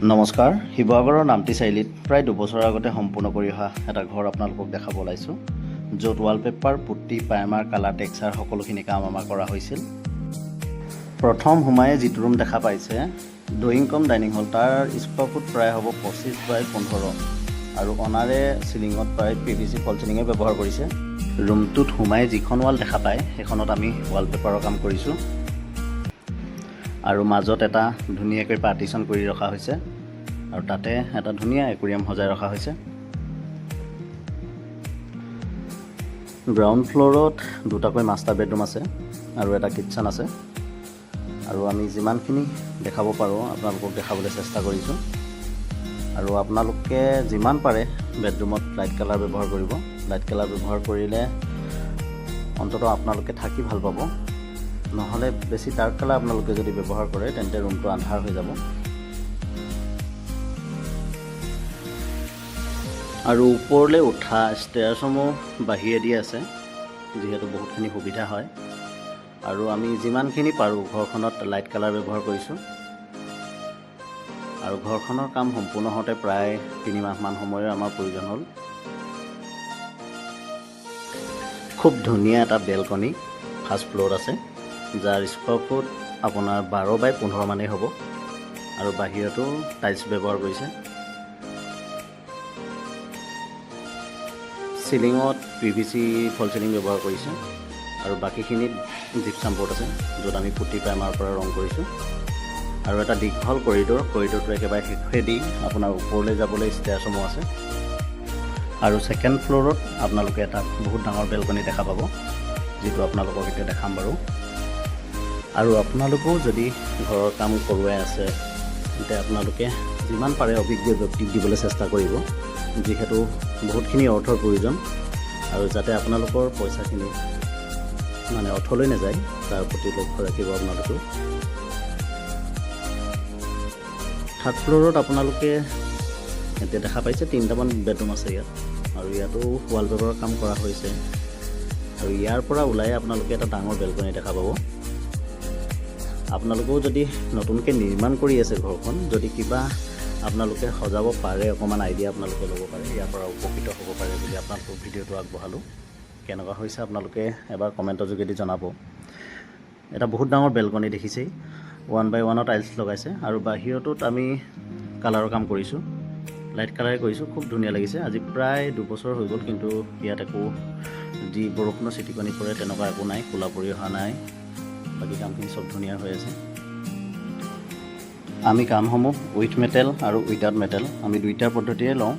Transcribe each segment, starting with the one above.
নমস্কাৰ শিৱসাগৰৰ নামটি চাৰিআলিত প্ৰায় দুবছৰৰ আগতে সম্পূৰ্ণ কৰি অহা এটা ঘৰ আপোনালোকক দেখাব ওলাইছোঁ য'ত wallpaper putty primer colour texture সকলোখিনি কাম আমাৰ কৰা হৈছিল। প্ৰথম সোমাই যিটো ৰুম দেখা পাইছে ড্ৰয়িং কম ডাইনিং হল তাৰ স্কোৱাৰ ফুট প্ৰায় হ'ব পঁচিছ বাই পোন্ধৰ আৰু অনাৰে চিলিঙত প্ৰায় পি ভি চি ফল চিলিঙে ব্যৱহাৰ কৰিছে। ৰুমটোত সোমাই যিখন ৱাল দেখা পায় সেইখনত আমি ৱালপেপাৰৰ কাম কৰিছোঁ। আৰু মাজত এটা ধুনীয়াকৈ পাৰ্টিশ্যন কৰি ৰখা হৈছে। আৰু তাতে এটা ধুনীয়া একুৰিয়াম সজাই ৰখা হৈছে। গ্ৰাউণ্ড ফ্ল'ৰত দুটাকৈ মাষ্টাৰ বেডৰুম আছে আৰু এটা কিটচেন আছে। আৰু আমি যিমানখিনি দেখাব পাৰোঁ, আপোনালোকক দেখাবলৈ চেষ্টা কৰিছোঁ। আৰু আপোনালোকে যিমান পাৰে বেডৰুমত লাইট কালাৰ ব্যৱহাৰ কৰিব। লাইট কালাৰ ব্যৱহাৰ কৰিলে অন্ততঃ আপোনালোকে থাকি ভালো পাব। নহ'লে বেছি ডাৰ্ক কালাৰ আপোনালোকে যদি ব্যৱহাৰ কৰে, তেন্তে ৰুমটো আন্ধাৰ হৈ যাব। আৰু ওপৰলৈ উঠা ষ্টেয়াৰ্ছসমূহ বাহিৰেদি আছে, যিহেতু বহুতখিনি সুবিধা হয়। আৰু আমি যিমানখিনি পাৰোঁ, ঘৰখনত লাইট কালাৰ ব্যৱহাৰ কৰিছোঁ। আৰু ঘৰখনৰ কাম সম্পূৰ্ণ হওঁতে প্ৰায় তিনিমাহমান সময়ৰ আমাৰ প্ৰয়োজন হ'ল। খুব ধুনীয়া এটা বেলকনি ফাৰ্ষ্ট ফ্ল'ৰত আছে। যাৰ স্কোৱাৰ ফুট আপোনাৰ বাৰ বাই পোন্ধৰ মানেই হ'ব। আৰু বাহিৰতো টাইলছ ব্যৱহাৰ কৰিছে। চিলিঙত P V C false ceiling ব্যৱহাৰ কৰিছে। আৰু বাকীখিনিত জিপচাম বৰ্ড আছে, য'ত আমি পুটি প্ৰাইমাৰৰ পৰা ৰং কৰিছোঁ। আৰু এটা দীঘল কৰিডৰ কৰিডৰটো একেবাৰে শেষেদি আপোনাৰ ওপৰলৈ যাবলৈ ষ্টেয়াৰসমূহ আছে। আৰু ছেকেণ্ড ফ্ল'ৰত আপোনালোকে এটা বহুত ডাঙৰ বেলকনি দেখা পাব, যিটো আপোনালোকক এতিয়া দেখাম বাৰু। আৰু আপোনালোকেও যদি ঘৰৰ কাম কৰোৱাই আছে তেন্তে আপোনালোকে যিমান পাৰে অভিজ্ঞ ব্যক্তিক দিবলৈ চেষ্টা কৰিব যিহেতু বহুতখিনি অৰ্থৰ প্ৰয়োজন আৰু যাতে আপোনালোকৰ পইচাখিনি মানে অৰ্থলৈ নাযায় তাৰ প্ৰতি লক্ষ্য ৰাখিব আপোনালোকেও। থাৰ্ড ফ্ল'ৰত আপোনালোকে এতিয়া দেখা পাইছে তিনিটামান বেডৰুম আছে ইয়াত আৰু ইয়াতো ৱালপেপাৰৰ কাম কৰা হৈছে। আৰু ইয়াৰ পৰা ওলাই আপোনালোকে এটা ডাঙৰ বেলকনি দেখা পাব। আপোনালোকেও যদি নতুনকৈ নিৰ্মাণ কৰি আছে ঘৰখন, যদি কিবা আপোনালোকে সজাব পাৰে, অকণমান আইডিয়া আপোনালোকে ল'ব পাৰে, ইয়াৰ পৰা উপকৃত হ'ব পাৰে বুলি আপোনালোকক ভিডিঅ'টো আগবঢ়ালোঁ। কেনেকুৱা হৈছে আপোনালোকে এবাৰ কমেণ্টৰ যোগেদি জনাব। এটা বহুত ডাঙৰ বেলকনি দেখিছেই। ওৱান বাই ওৱানৰ টাইলছ লগাইছে আৰু বাহিৰটোত আমি কালাৰৰ কাম কৰিছোঁ। লাইট কালাৰে কৰিছোঁ, খুব ধুনীয়া লাগিছে। আজি প্ৰায় দুবছৰ হৈ গ'ল, কিন্তু ইয়াত একো যি বৰষুণৰ চিটিকনি পৰে, তেনেকুৱা একো নাই ক'লা পৰি অহা নাই। বাকী কামখিনি চব ধুনীয়া হৈ আছে। আমি কামসমূহ উইথ মেটেল আৰু উইদাউট মেটেল আমি দুইটাৰ পদ্ধতিৰে লওঁ।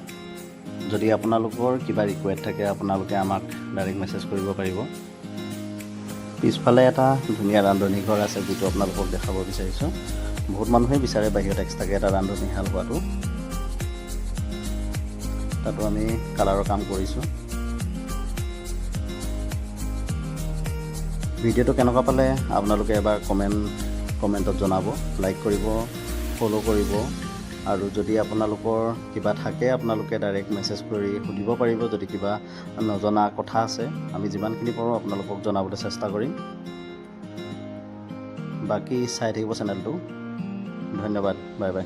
যদি আপোনালোকৰ কিবা ৰিকুৱেষ্ট থাকে আপোনালোকে আমাক ডাইৰেক্ট মেছেজ কৰিব পাৰিব। পিছফালে এটা ধুনীয়া ৰান্ধনি ঘৰ আছে যিটো আপোনালোকক দেখাব বিচাৰিছোঁ। বহুত মানুহেই বিচাৰে বাহিৰত এক্সট্ৰাকৈ এটা ৰান্ধনিশাল হোৱাটো তাতো আমি কালাৰৰ কাম কৰিছোঁ। ভিডিঅ'টো কেনেকুৱা পালে আপোনালোকে এবাৰ কমেণ্ট কমেণ্টত জনাব লাইক কৰিব ফ'ল' কৰিব। আৰু যদি আপোনালোকৰ কিবা থাকে আপোনালোকে ডাইৰেক্ট মেছেজ কৰি সুধিব পাৰিব। যদি কিবা নজনা কথা আছে আমি যিমানখিনি পাৰোঁ আপোনালোকক জনাবলৈ চেষ্টা কৰিম। বাকী চাই থাকিব চেনেলটো ধন্যবাদ বাই বাই